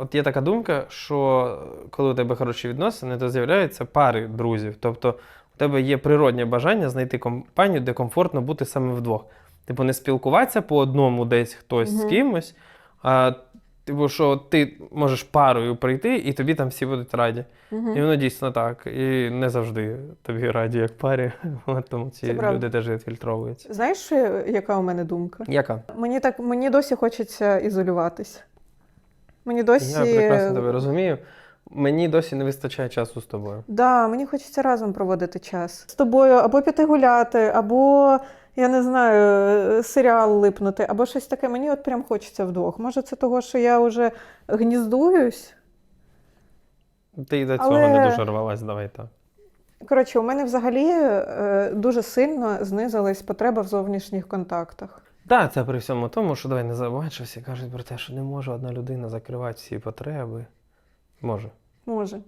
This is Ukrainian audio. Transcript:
От є така думка, що коли у тебе хороші відносини, то з'являються пари друзів. Тобто у тебе є природнє бажання знайти компанію, де комфортно бути саме вдвох. Типу, не спілкуватися по одному десь хтось з кимось, а типу, що ти можеш парою прийти, і тобі там всі будуть раді. Мгм. І воно дійсно так. І не завжди тобі раді, як парі. Тому ці Це люди теж відфільтровуються. Знаєш, яка у мене думка? Яка? Мені так мені досі хочеться ізолюватись. Мені досі. Я прекрасно тебе розумію. Мені досі не вистачає часу з тобою. Да, мені хочеться разом проводити час з тобою, або піти гуляти, або я не знаю, серіал липнути, або щось таке. Мені от прям хочеться вдвох. Може, це того, що я вже гніздуюсь. Ти й до цього Але- не дуже рвалась, давай так. Коротше, у мене взагалі е, дуже сильно знизилась потреба в зовнішніх контактах. Так, це при всьому тому, що давай не забувай, що всі кажуть про те, що не може одна людина закривати всі потреби. Може. Може.